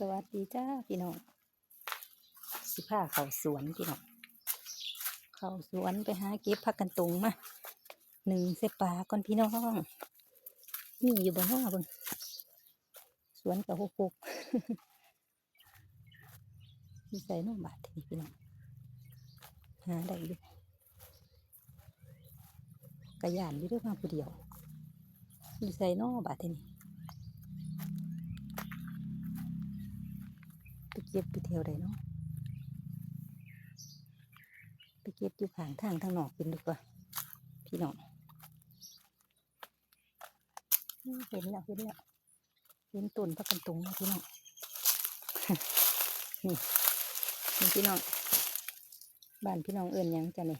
สวัสดีจ้าพี่น้องสิพาเข่าสวนพี่น้องเข่าสวนไปหาเก็บผักกันตุงมาหนึ่งเสปาก่อนพี่น้องนี่อยู่บนห้องบิ่งสวนกับหกหกมีใส่น้องบาททีพี่น้องหาได้อยู่กระยานอยู่ด้วยมาผู้เดียวมีใส่น้องบาททีนี้ ไปเก็บไปเที่ยวใดเนาะไปเก็บอยู่ข้างทางทางนอกกินดีกว่าพี่น้องเห็นแล้วเห็นแล้วเห็นต้นพักกันตุงแล้วพี่น้องนี่นี่พี่น้องบ้านพี่น้องเอื่นยังจ้ะนี่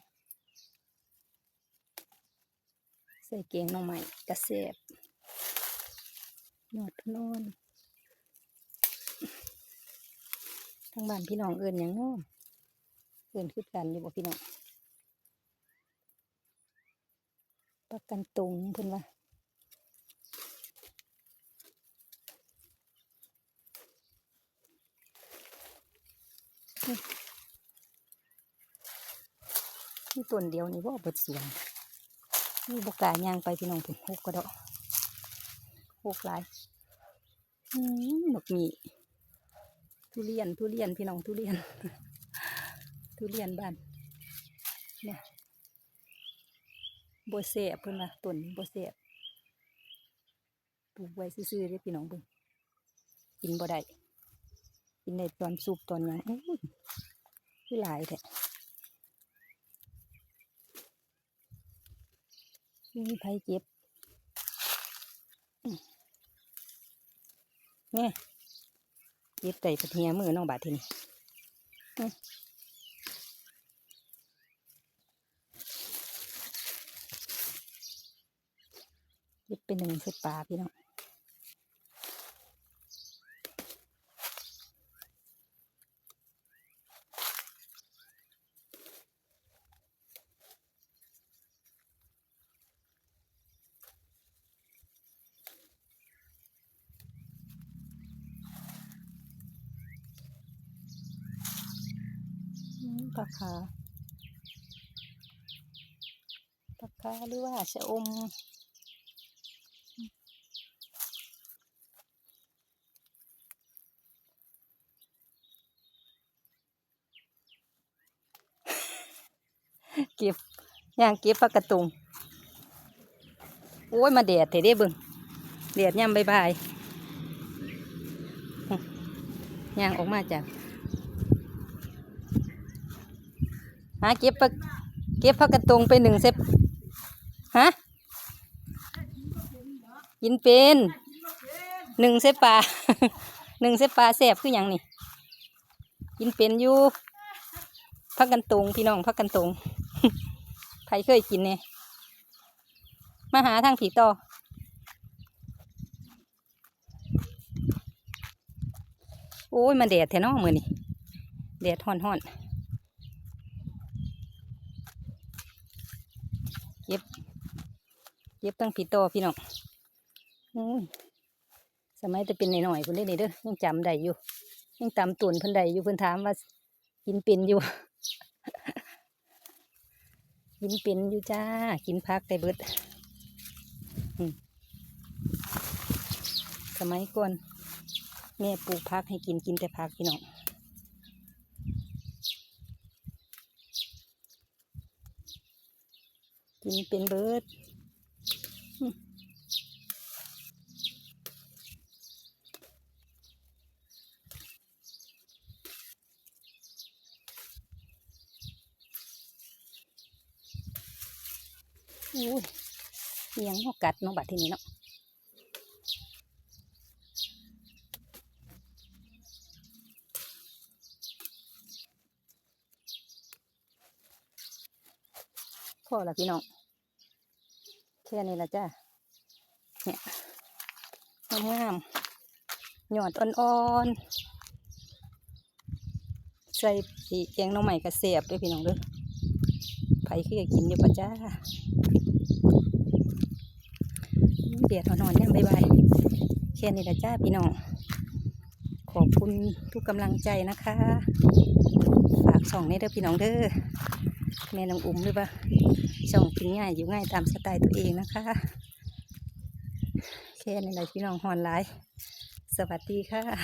ใส่เกงหน้องใหม่กระเสบยอดนอน ทางบ้านพี่น้องเอินหยังเนาะเอินคือกันอยู่บ่พี่น้องประกันตรงเพิ่นว่านี่ต้นเดียวนี่บ่าเบิดเสวนนี่บกล้าย่างไปพี่น้องถึงหกกระดอกหกหลายอืมหมกมี ทุเรียนทุเรียนพี่น้องทุเรียน ทุเรียนบ้านเนี่ยบัวเสบเพิ่นว่าต้นบัวเสบปลูกไว้ซื่อๆเด้อพี่น้องเบิ่งกินบ่ได้กินได้ตอนสุกตอนหยังอื้คือหลายแท้มีไผเจ็บเนี่ ยเย็บใจปะเทียมือน้องบาททีนี้ยิบเป็นหนึ่งเสปลาพี่น้อง อื้อปาคาปาคาหรือว่าชะอมเก็บย่างเก็บปลากระตุงโอ้ย มาแดดเถอะเด้บิ่งแดดย่ำบายบายย่างออกมาจาก หาเก็บปลาเก็บปลากระตงไปหนึ่งเซฟฮะกินเป็นหนึ่งเซฟปลาหนึ่งเซฟปลาแสบคืออย่างนี่กินเป็นอยู่พักกันตุงพี่น้องพักกันตุงใครเคยกินเนี่ยมาหาทางผีต่อโอ้ยมันแดดแท้น้องมือนี่แดดห่อนห่อน เก็บ เก็บตั้งผีต่อพี่น้องอ้ยสมัยจะเป็นหน่อยๆคนได้นี่เด้อยังจำได้อยู่ ยังจำตุนเพิ่นได้อยู่เพิ่นถามว่ากินเป็นอยู่ กินเป็นอยู่จ้า กินพักได้เบิดสมัยก่อนแม่ปลูกพักให้กินกินแต่พักพี่น้อง กินเป็นเบิดอืมอุ้ยเอียงหัวกัดน้องบัดที่นี้เนาะ อละพี่น้องแค่นี้ละจ้าเนี่ยงามๆหยอดอ่อนๆใส่ปีแกงน้องใหม่กระเสียบด้วยพี่น้องด้อไผคืออยากกินอยู่ปะจ้าเดียดนอนเนี่ยบ๊ายบายแค่นี้ละจ้าพี่น้องขขอบคุณทุกกำลังใจนะคะ ฝากส่องในเด้อพี่น้องเด้อ แม่น้องอุ้มหรือเปล่าช่องกินง่ายอยู่ง่ายตามสไตล์ตัวเองนะคะแค่นี้แหละพี่น้องฮอนไลน์สวัสดีค่ะ